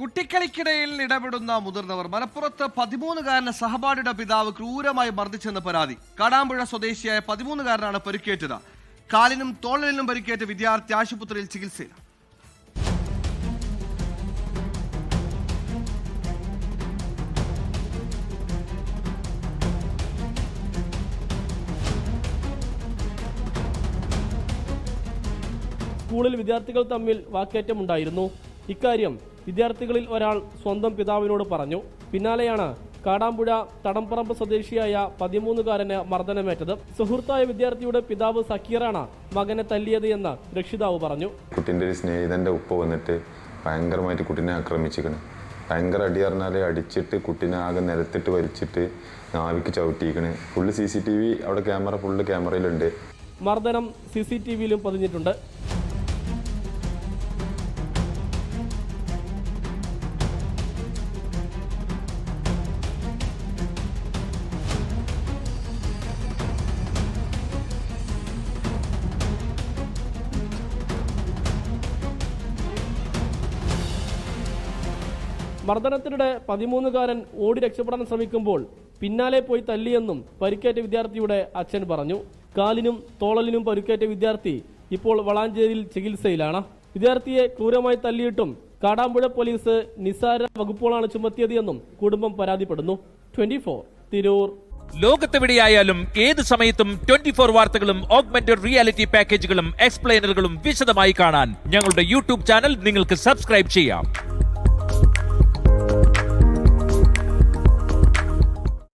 കുട്ടിക്കളിക്കിടയിൽ ഇടപെടുന്ന മുതിർന്നവർ മലപ്പുറത്ത് പതിമൂന്നുകാരന് സഹപാഠിയുടെ പിതാവ് ക്രൂരമായി മർദ്ദിച്ചെന്ന് പരാതി. കാടാമ്പുഴ സ്വദേശിയായ പതിമൂന്നുകാരനാണ് പരിക്കേറ്റത്. കാലിനും തോളലിനും പരിക്കേറ്റ വിദ്യാർത്ഥി ആശുപത്രിയിൽ ചികിത്സയിൽ സ്കൂളിൽ വിദ്യാർത്ഥികൾ തമ്മിൽ വാക്കേറ്റമുണ്ടായിരുന്നു. ഇക്കാര്യം വിദ്യാർത്ഥികളിൽ ഒരാൾ സ്വന്തം പിതാവിനോട് പറഞ്ഞു. പിന്നാലെയാണ് കാടാമ്പുഴ തടംപറമ്പ് സ്വദേശിയായ പതിമൂന്നുകാരന് മർദ്ദനമേറ്റത്. സുഹൃത്തായ വിദ്യാർത്ഥിയുടെ പിതാവ് സക്കീറാണ് മകനെ തല്ലിയത് എന്ന് രക്ഷിതാവ് പറഞ്ഞു. കുട്ടിന്റെ ഒരു സ്നേഹിതന്റെ ഉപ്പ വന്നിട്ട് ഭയങ്കരമായിട്ട് കുട്ടിനെ ആക്രമിച്ചിരിക്കണം. ഭയങ്കര അടി പറഞ്ഞാൽ അടിച്ചിട്ട് കുട്ടീനെ ആകെ നിരത്തിട്ട് വലിച്ചിട്ട് നാവിക്ക് ചവിട്ടിയിരിക്കണേ. Full C C T V അവിടെ ക്യാമറ ഫുള്ള് ക്യാമറയിലുണ്ട്. മർദ്ദനം സി സി ടി വിയിലും പതിഞ്ഞിട്ടുണ്ട്. മർദ്ദനത്തിനിടെ പതിമൂന്നുകാരൻ ഓടി രക്ഷപ്പെടാൻ ശ്രമിക്കുമ്പോൾ പിന്നാലെ പോയി തല്ലിയെന്നും പരിക്കേറ്റ വിദ്യാർത്ഥിയുടെ അച്ഛൻ പറഞ്ഞു. കാലിനും തോളലിനും പരിക്കേറ്റ വിദ്യാർത്ഥി ഇപ്പോൾ വളാഞ്ചേരിയിൽ ചികിത്സയിലാണ്. വിദ്യാർത്ഥിയെ ക്രൂരമായി തല്ലിയിട്ടും കാടാമ്പുഴ പോലീസ് നിസാര വകുപ്പുകളാണ് ചുമത്തിയത് എന്നും കുടുംബം പരാതിപ്പെടുന്നു. Twenty four Tirur. ലോകത്തെവിടെയായാലും ഏത് സമയത്തും ട്വന്റി ഫോർ വാർത്തകളും ഓഗ്മെന്റഡ് റിയാലിറ്റി പാക്കേജുകളും എക്സ്പ്ലെയിനറുകളും വിശദമായി കാണാൻ ഞങ്ങളുടെ യൂട്യൂബ് ചാനൽ നിങ്ങൾക്ക് സബ്സ്ക്രൈബ് ചെയ്യാം.